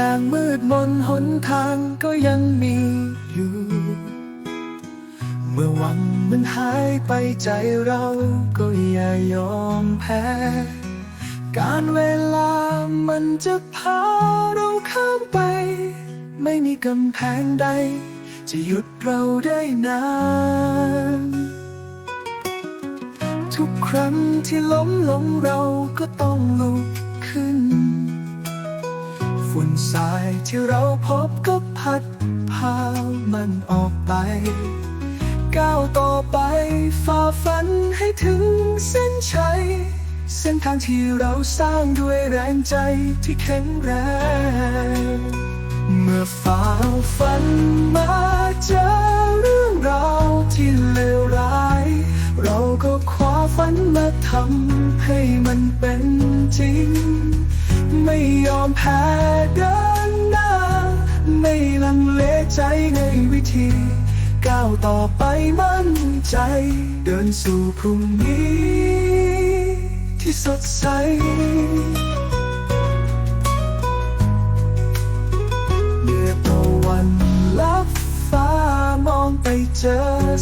อย่างมืดมนหนทางก็ยังมีอยู่ เมื่อหวังมันหายไปใจเราก็อย่ายอมแพ้ การเวลามันจะพาเราข้ามไป ไม่มีกำแพงใด จะหยุดเราได้นาน ทุกครั้งที่ล้มลงเราก็ต้องลุก ฝุ่นทรายที่เราพบก็พัดพามันออกไป ก้าวต่อไปฝ่าฟันให้ถึงเส้นชัย เส้นทางที่เราสร้างด้วยแรงใจที่แข็งแรง เมื่อฝ่าฟันมาเจอเรื่องราวที่เลวร้าย เราก็คว้าฝันมาทำให้มันเป็นจริง ไม่ยอมแพ้เดินหน้า ไม่ลังเลใจในวิธี ก้าวต่อไปมั่นใจ เดินสู่พรุ่งนี้ ที่สดใสเมื่อตะวันลับฟ้ามองไปเจอ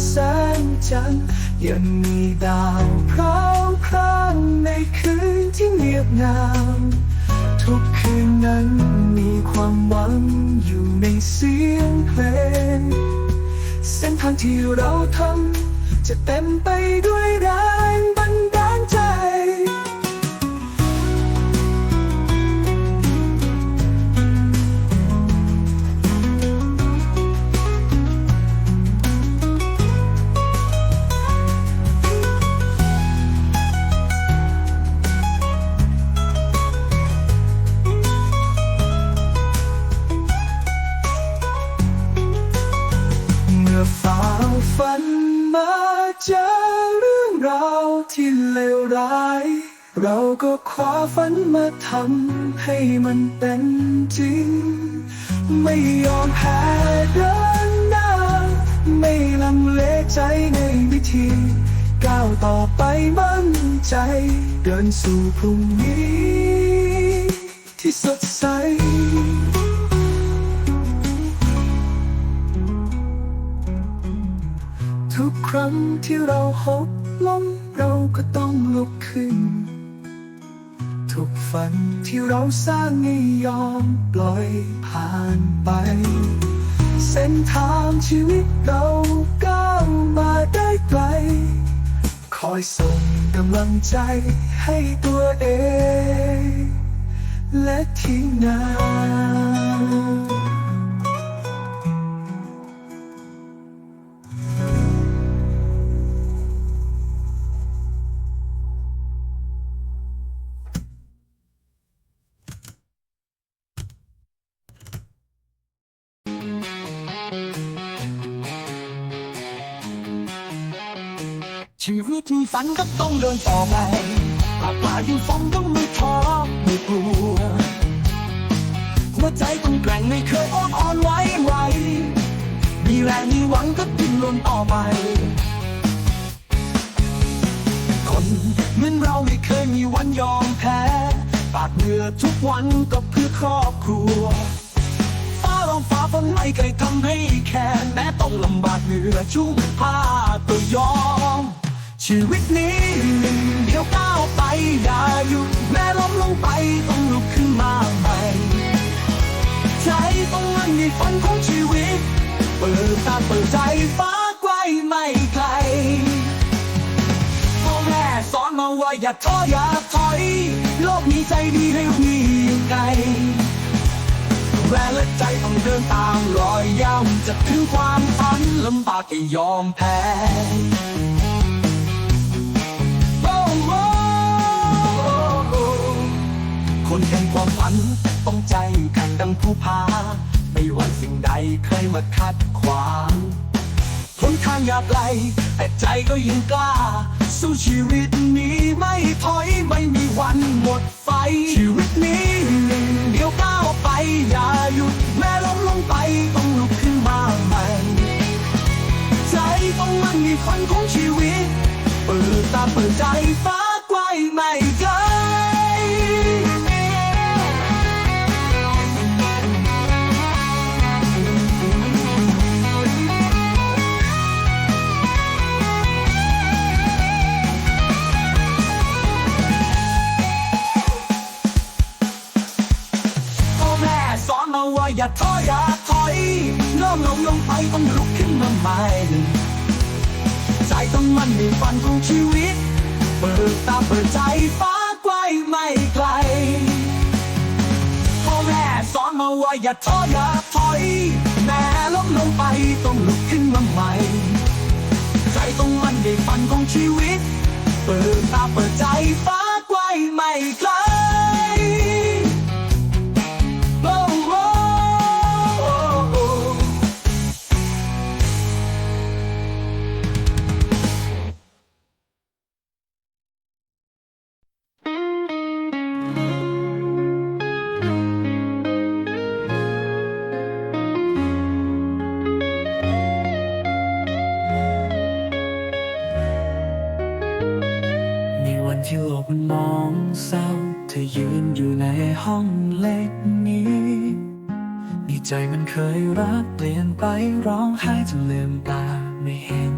แสงจันทร์ยังมีดาวพร้าวพรางในคืนที่เงียบงาม ทุกคืนนั้นมีความหวังอยู่ในเสียงเพลง เส้นทางที่เราทำจะเต็มไปด้วยแรง เราก็คว้าฝันมาทำให้มันเป็นจริง ไม่ยอมแพ้เดินหน้า ไม่ลังเลใจในวิธี ก้าวต่อไปมั่นใจ เดินสู่พรุ่งนี้ ที่สดใสทุกครั้งที่เราหกล้มเราก็ต้องลุกขึ้น ฝันที่เราสร้างไม่ยอมปล่อยผ่านไป เส้นทางชีวิตเราก้าวมาได้ไกล คอยส่งกำลังใจให้ตัวเอง และทีมงาน ชีวิตที่ฝันก็ต้องเดินต่อไปปากป่ายิ่ฟ้องต้องไม่ท้อไม่กลัวหัวใจต้องแกร่งไม่เคยอ่อนอ่อนไหวไหวมีแรงมีหวังก็ดิ้นรนต่อไป คนเหมือนเราไม่เคยมีวันยอมแพ้ ปาดเหงื่อทุกวันก็เพื่อครอบครัวฟ้ารองฟ้าฝนไม่เคยทำให้แค่แม้ต้องลำบากเหนื่อยชุ่มผ้าตัวยอม ชีวิตนี้เดี๋ยวก้าวไปอย่าหยุดแม้ล้มลงไปต้องลุกขึ้นมาใหม่ใจต้องมันมีฝันของชีวิต เปิดตาเปิดใจฟ้าไกลไม่ไกลพ่อแม่สอนมาว่าอย่าท้ออย่าถอย โลกมีใจดีให้วิ่งไกลแรงและใจต้องเดินตามรอยย่ำจะถึงความฝันลำบากก็ยอมแพ้ คนแข่งความฝัน ต้องใจแข่งดังผู้พา ไม่ว่าสิ่งใดเคยมาคัดขวางทนทางยาไกลแต่ใจก็ยิ่งกล้า สู้ชีวิตนี้ไม่ถอยไม่มีวันหมดไฟ ชีวิตนี้หนึ่งเดียวก้าวไป อย่าหยุดแม้ล้มลงไปต้องลุกขึ้นมาใหม่ใจต้องมันมีฝันของชีวิต เปิดตาเปิดใจฟ้าไกลไม่ไกลาท้ออย่าถอยล้มลงลงไปต้องลุกขึ้นมาใหม่ใจต้องมั่นในฝันของชีวิต เปิดตาเปิดใจฟ้าไกลไม่ไกลพ่อแม่สอนมาว่าอย่าท้ออย่าถอยแม่ล้มลงไปต้องลุกขึ้นมาใหม่ใจต้องมั่นในฝันของชีวิต เปิดตาเปิดใจฟ้าไกลไม่ไกล ไห้จนลืมตาไม่เห็น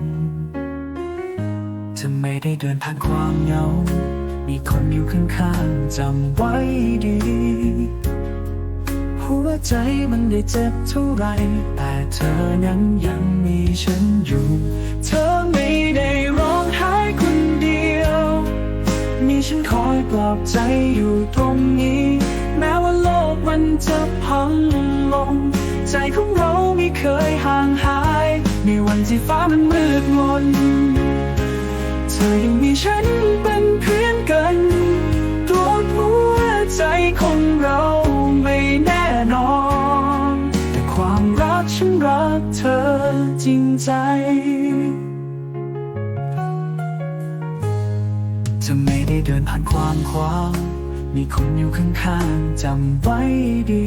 เธอไม่ได้เดินผ่านความเหงา มีคนอยู่ข้างๆจำไว้ดี หัวใจมันได้เจ็บเท่าไร แต่เธอนั้นยังมีฉันอยู่ เธอไม่ได้ร้องไห้คนเดียว มีฉันคอยปลอบใจอยู่ตรงนี้ แม้ว่าโลกมันจะพังลง ใจของ เราไม่เคยห่างหาย ในวันที่ฟ้ามันมืดมน เธอยังมีฉันเป็นเพื่อนกันตัวหัวใจของเราไม่แน่นอน แต่ความรักฉันรักเธอจริงใจจะไม่ได้เดินผ่านความขวางมีคนอยู่ข้างๆจำไว้ดี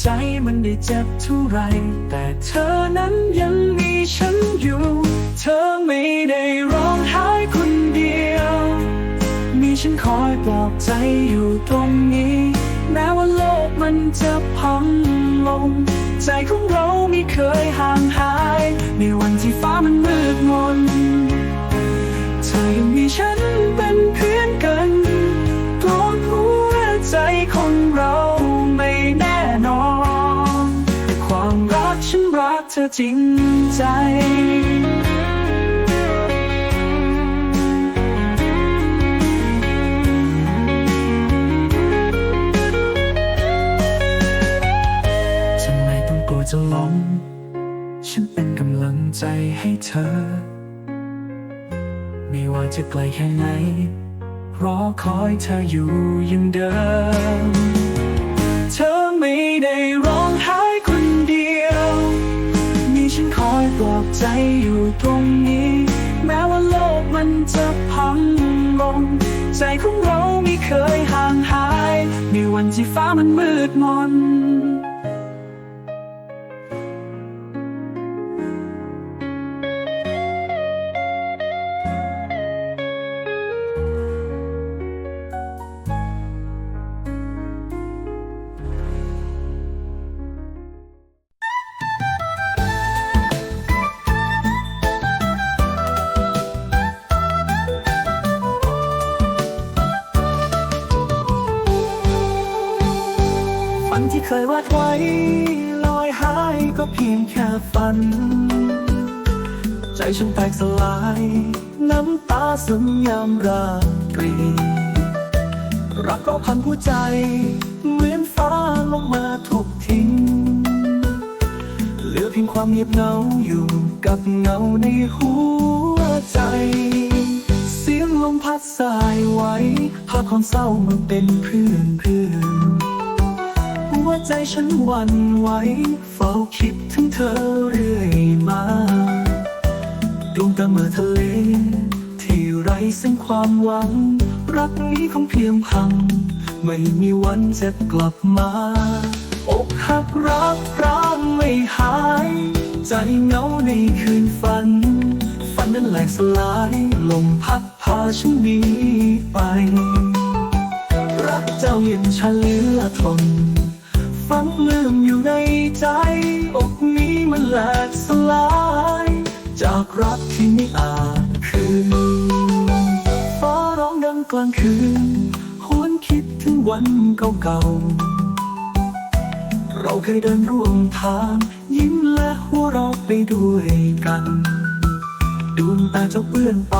ใจมันได้เจ็บเท่าไร แต่เธอนั้นยังมีฉันอยู่ เธอไม่ได้ร้องไห้คนเดียว มีฉันคอยปลอบใจอยู่ตรงนี้ แม้ว่าโลกมันจะพังลง ใจของเราไม่เคยห่างหาย ในวันที่ฟ้ามันมืดมนเธอยังมีฉันเป็นเพื่อนกัน ธอจริงใจ ทำไมต้องกลัวจะล้ม ฉันเป็นกำลังใจให้เธอ ไม่ว่าจะไกลแค่ไหน รอคอยเธออยู่ยังเดิม ใจอยู่ตรงนี้ แม้ว่าโลกมันจะพังลง ใจของเราไม่เคยห่างหาย มีวันที่ฟ้ามันมืดมนฝัน ราตรี รักก็พันหัวใจ เหมือนฟ้าลงมาทุกทิ้ง เหลือเพียงความเงียบเหงาอยู่กับเงาในหัวใจ เสียงลมพัดสายไว้ภาพความเศร้ามันเป็นเพื่อนเพื่อนหัวใจฉันวันไหวเฝ้าคิดถึงเธอเรื่อยมาดวงตาเมื่อทะเล ซึ่งความหวัง รักนี้คงเพียงพัง ไม่มีวันจะกลับมาอกหักรักร้างไม่หาย ใจเหงาในคืนฝัน ฝันนั้นแหลกสลายลมพัดพาฉันหนีไป รักเจ้าเย็นชาเลือทนฝังลืมอยู่ในใจ อกนี้มันแหลกสลาย จากรักที่ไม่อาจ ลางคืนหวนคิดถึงวันเก่าๆ เราเคยเดินร่วมทาง ยิ้มและหัวเราะไปด้วยกัน ดวงตาเจ้าเปื้อนไป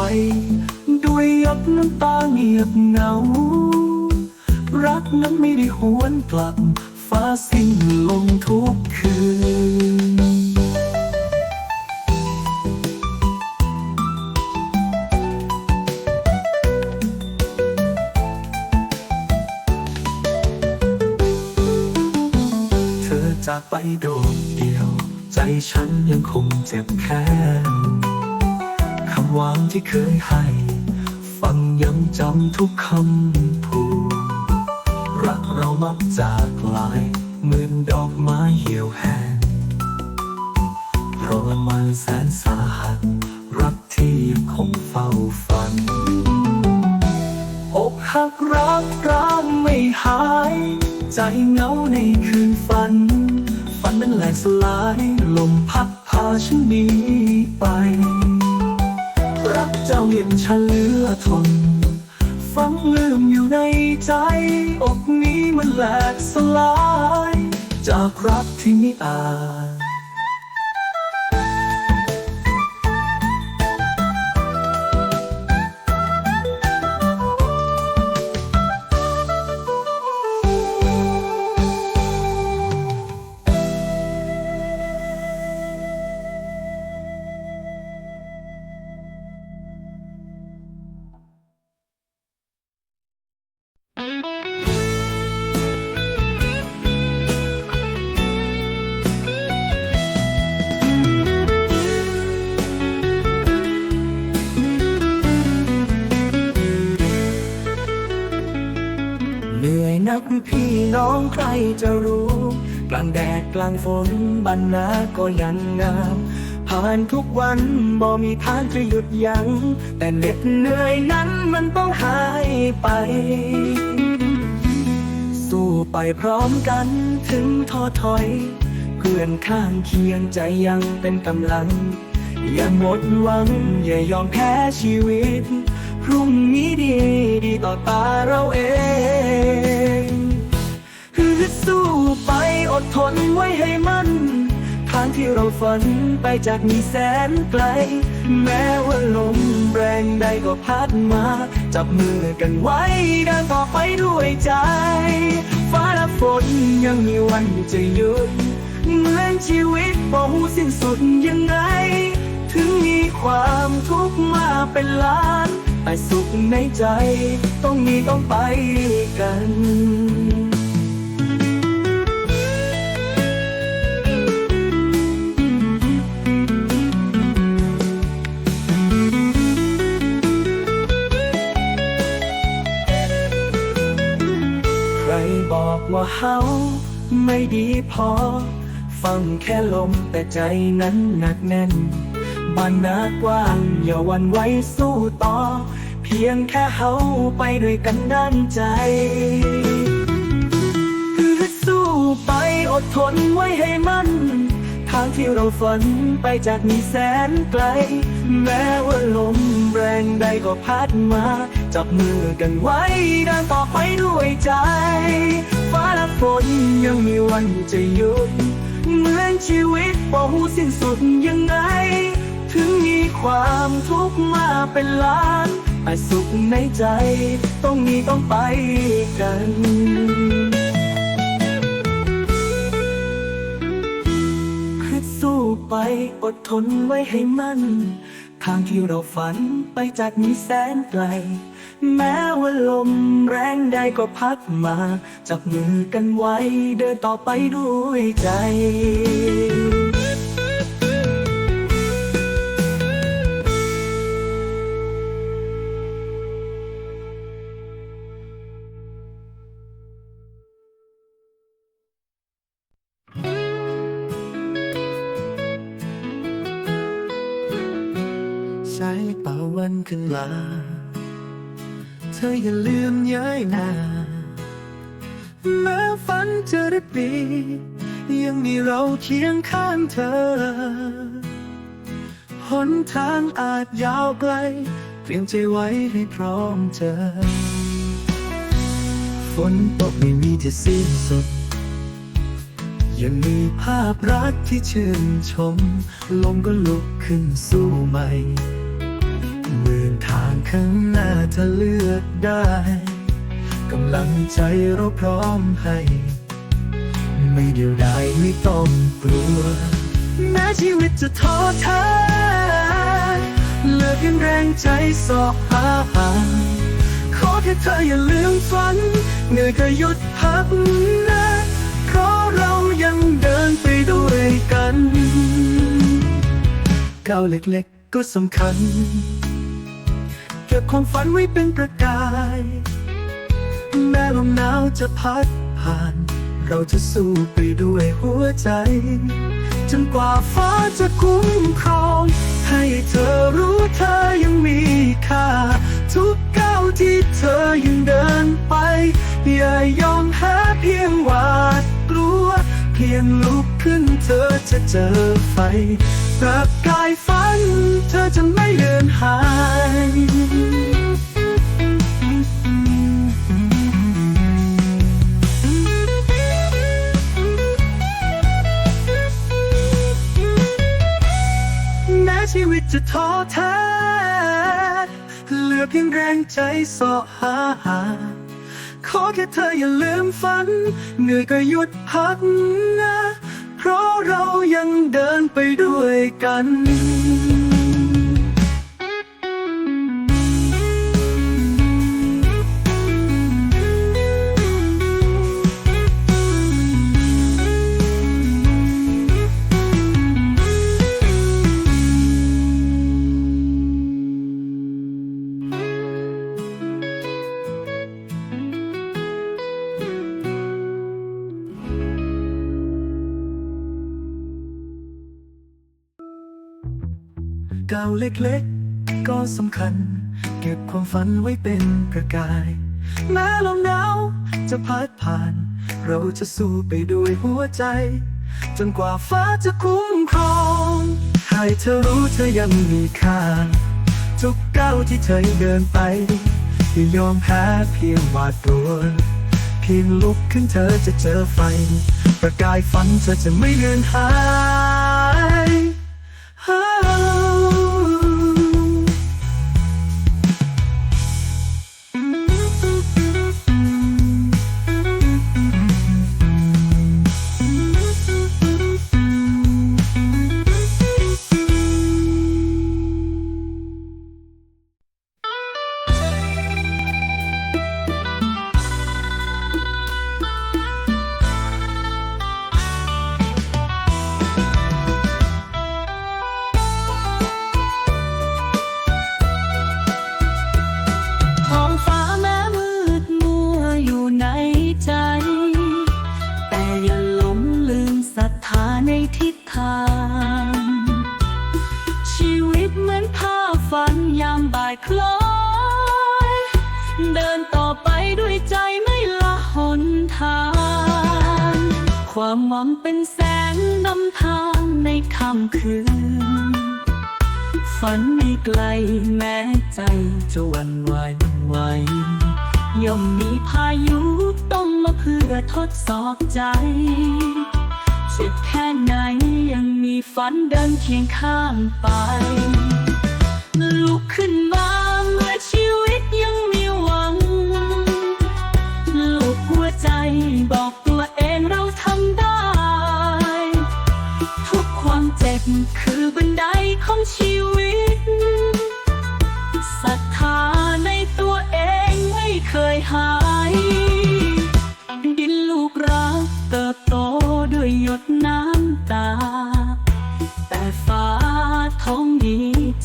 ด้วยหยดน้ำตาเงียบเหงา รักนั้นไม่ได้หวนกลับ ฟ้าสิ้นลงทุกคืน โดดเดียว ใจฉันยังคงเจ็บแค้นคำหวานที่เคยให้ ฟังยังจำทุกคำพูดรักเรามักจากลายเหมือนดอกไม้เหี่ยวแห้งทรมานแสนสาหัส รักที่ยังคงเฝ้าฝัน อกหักรักร้างไม่หาย ใจเหงาในคืนฝัน กสลายลมพัดพาฉันหนีไป รักเจ้าเย็นฉันเหลือทนฟังลืมอยู่ในใจ อกนี้มันแหลกสลาย จากรักที่ไม่อาจ ใครจะรู้ กลางแดดกลางฝนบันนาก็ยังงามผ่านทุกวันบ่มีทางจะหยุดยัง้งแต่เหน็ดเหนื่อยนั้นมันต้องหายไป สู้ไปพร้อมกันถึงท้อถอย เพื่อนข้างเคียงใจยังเป็นกำลัง อย่าหมดหวัง อย่ายอมแพ้ชีวิต พรุ่งนี้ดีดีต่อตาเราเอง ดทนไว้ให้มัน ทางที่เราฝันไปจากนี้แสนไกล แม้ว่าลมแรงใดก็พัดมา จับมือกันไว้เดินต่อไปด้วยใจ ฟ้าและฝนยังมีวันจะหยุดเหมือนชีวิตบ่หูสิ้นสุดยังไง ถึงมีความทุกข์มาเป็นล้าน แต่สุขในใจ ต้องมีต้องไปกัน บอกว่าเฮาไม่ดีพอ ฟังแค่ลมแต่ใจนั้นหนักแน่นบ้านนากว้างอย่าวันไว้สู้ต่อ เพียงแค่เฮาไปด้วยกันด้านใจคือสู้ไปอดทนไว้ให้มันทางที่เราฝันไปจากนี้แสนไกล แม้ว่าลมแรงใดก็พัดมา จับมือกันไว้เดินต่อไปด้วยใจ ฟ้าและฝนยังมีวันจะหยุด เหมือนชีวิตบ่หูสิ้นสุดยังไง ถึงมีความทุกข์มาเป็นล้านแต่สุขในใจ ต้องมีต้องไปกันคือสู้ไปอดทนไว้ให้มัน ทางที่เราฝันไปจากนี้แสนไกล แม้ว่าลมแรงใดก็พัดมา จับมือกันไว้เดินต่อไปด้วยใจ เราเคียงข้างเธอ หนทางอาจยาวไกล เตรียมใจไว้ให้พร้อมเจอฝนตกไม่มีที่สิ้นสุดยังมีภาพรักที่ชื่นชม ลมก็ลุกขึ้นสู้ใหม่หมื่นทางข้างหน้าจะเลือกได้ กำลังใจเราพร้อมให้ ไม่เดียวดายไม่ต้องกลัว แม้ชีวิตจะท้อแท้เหลือเพียงแรงใจสอบหาหาขอแค่เธออย่าลืมฝัน เหนื่อยก็หยุดพักนะ เพราะเรายังเดินไปด้วยกันก้าวเล็กๆก็สำคัญ เก็บความฝันไว้เป็นประกาย แม้ลมหนาวจะพัดผ่าน เราจะสู้ไปด้วยหัวใจ จนกว่าฟ้าจะคุ้มครอง ให้เธอรู้เธอยังมีค่า ทุกก้าวที่เธอยังเดินไป อย่ายอมแพ้เพียงหวาดกลัว เพียงลุกขึ้นเธอจะเจอไฟประกาย พียงแรงใจสาะหา ขอแค่เธออย่าลืมฝัน เหนื่อยก็หยุดพักนะ เพราะเรายังเดินไปด้วยกันาวเล็กๆ ก็สำคัญ เก็บความฝันไว้เป็นประกาย แม้ลมหนาวจะพัดผ่าน เราจะสู้ไปด้วยหัวใจ จนกว่าฟ้าจะคุ้มครองให้เธอรู้เธอยังมีค่าทุกก้าวที่เธอเดินไปอย่ายอมแพ้เพียงหวาดกลัวเพียงลุกขึ้นเธอจะเจอไฟ ประกายฝันเธอจะไม่เลือนหาย ไปด้วยใจไม่ละหนทาง ความหวังเป็นแสงนำทางในค่ำคืน ฝันไม่ไกลแม้ใจจะวันไหวไหวย่อมมีพายุต้องมาเพื่อทดสอบใจเจ็บแค่ไหนยังมีฝันเดินเคียงข้างไป ลุกขึ้นมา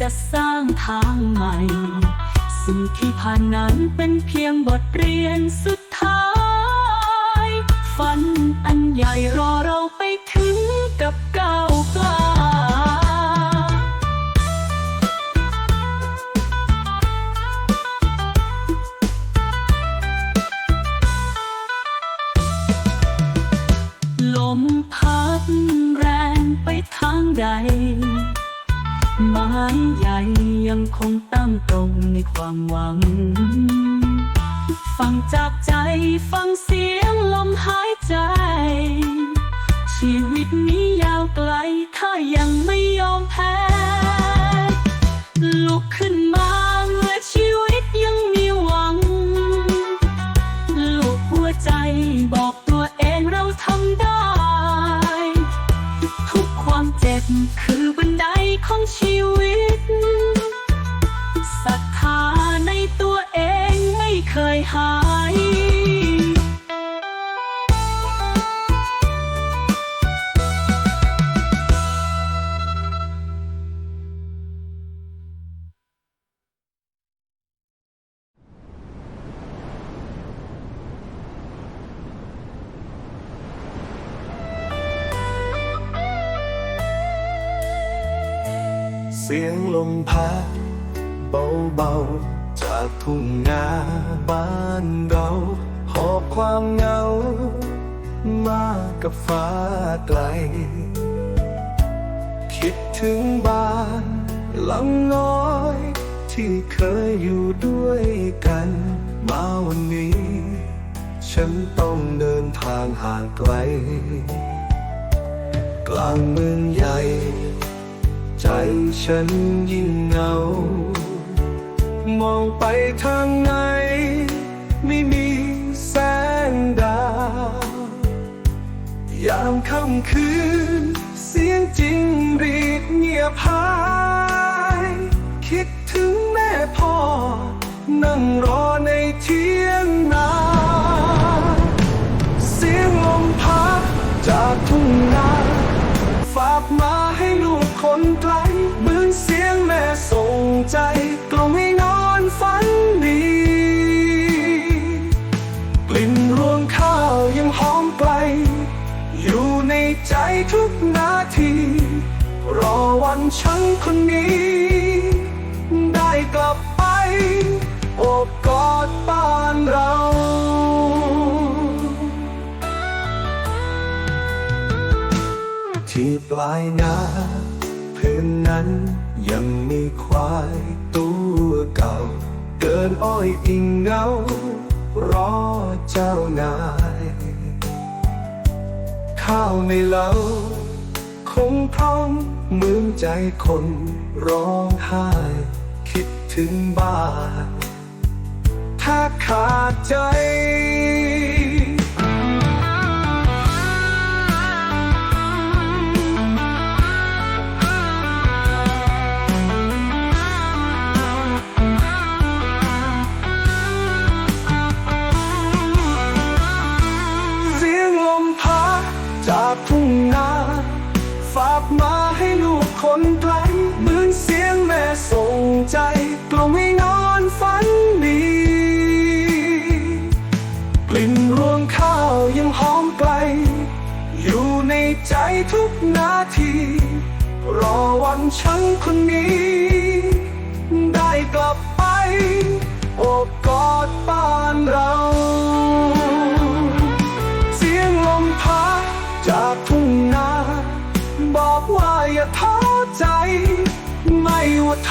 จะสร้างทางใหม่ สิ่งที่ผ่านนั้นเป็นเพียงบทเรียนสุดท้าย ฝันอันใหญ่รอเรา คงตั้งตรงในความหวัง ฟังจากใจฟังเสียงลมหายใจ ชีวิตนี้ยาวไกล ถ้ายังไม่ยอมแพ้ ลุกขึ้นมาเมื่อชีวิตยังมีหวังลูกหัวใจบอกตัวเองเราทำได้ ทุกความเจ็บคือบันไดของชีวิต หาย คิดถึงบ้านหลังน้อย ที่เคยอยู่ด้วยกัน มาวันนี้ ฉันต้องเดินทางห่างไกล กลางเมืองใหญ่ ใจฉันยิ่งเหงา มองไปทางไหน ไม่มีแสงดาว ยามค่ำคืน สียงจริงรีดเงียบหาย คิดถึงแม่พ่อ นั่งรอในเที่ยงนา เสียงลมพัดจากทุ่งนา ฝากมาให้ลูกคนไกล วันฉันคนนี้ ได้กลับไปโอบกอดบ้านเราที่ปลายนาพื้นนั้นยังมีควายตัวเก่า เดินอ้อยอิงเงารอเจ้านาย ข้าวในเล้าคงพร้อม เหมือนใจคนร้องไห้ คิดถึงบ้านถ้าขาดใจ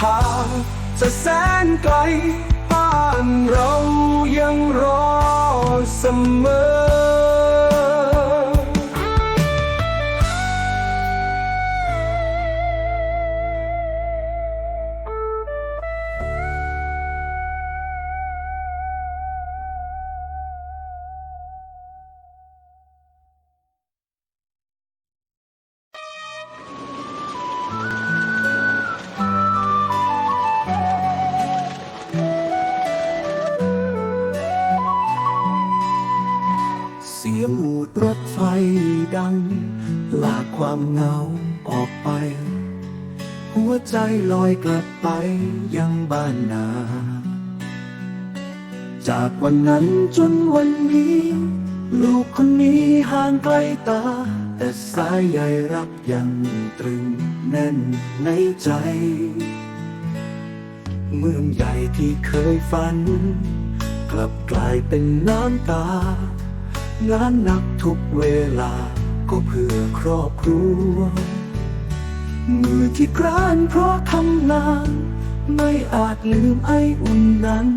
ทางจะแสนไกลบ้านเรายังรอเสมอ วันนั้นจนวันนี้ ลูกคนนี้ห่างไกลตา แต่สายใยรักยังตรึงแน่นในใจ เมืองใหญ่ที่เคยฝัน กลับกลายเป็นน้ำตา งานหนักทุกเวลาก็เพื่อครอบครัว มือที่กรานเพราะทำงาน ไม่อาจลืมไออุ่นนั้น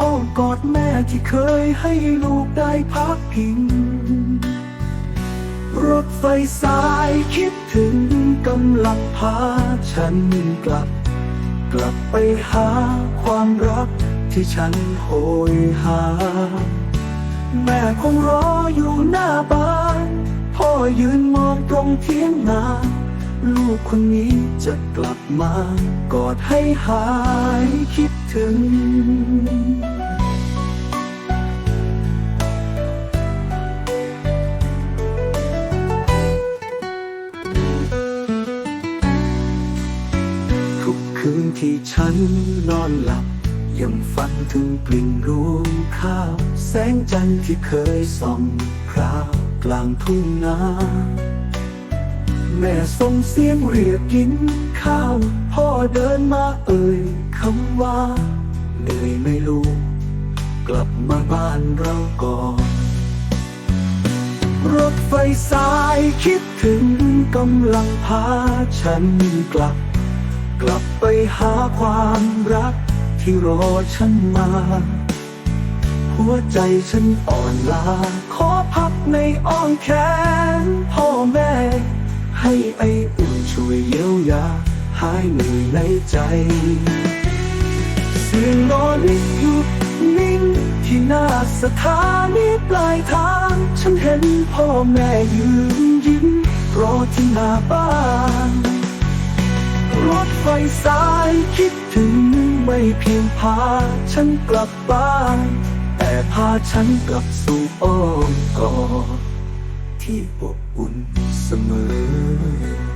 อ้อมกอดแม่ที่เคยให้ลูกได้พักพิง รถไฟสายคิดถึงกำลังพาฉันกลับ กลับไปหาความรักที่ฉันโหยหา แม่คงรออยู่หน้าบ้าน พ่อยืนมองตรงเทียงนา ลูกคนนี้จะกลับมากอดให้หายคิดถึง ทุกคืนที่ฉันนอนหลับ ยังฝันถึงกลิ่นรวงข้าว แสงจันทร์ที่เคยส่องพราวกลางทุ่งนา แม่ส่งเสียงเรียกกินข้าว พ่อเดินมาเอ่ยคำว่า เหนื่อยไม่ลูกกลับมาบ้านเราก่อน รถไฟสายคิดถึงกำลังพาฉันกลับ กลับไปหาความรักที่รอฉันมา หัวใจฉันอ่อนลาขอพักในอ้อมแขนพ่อแม่ ให้ไออุ่นช่วยเยียวยา หายเหนื่อยในใจ เสียงรอลิงหยุดนิ่งที่หน้าสถานีปลายทาง ฉันเห็นพ่อแม่ยืนยิ้มรอที่หน้าบ้านรถไฟสายคิดถึงไม่เพียงพาฉันกลับบ้าน แต่พาฉันกลับสู่อ้อมกอดที่อบอุ่น เสมอ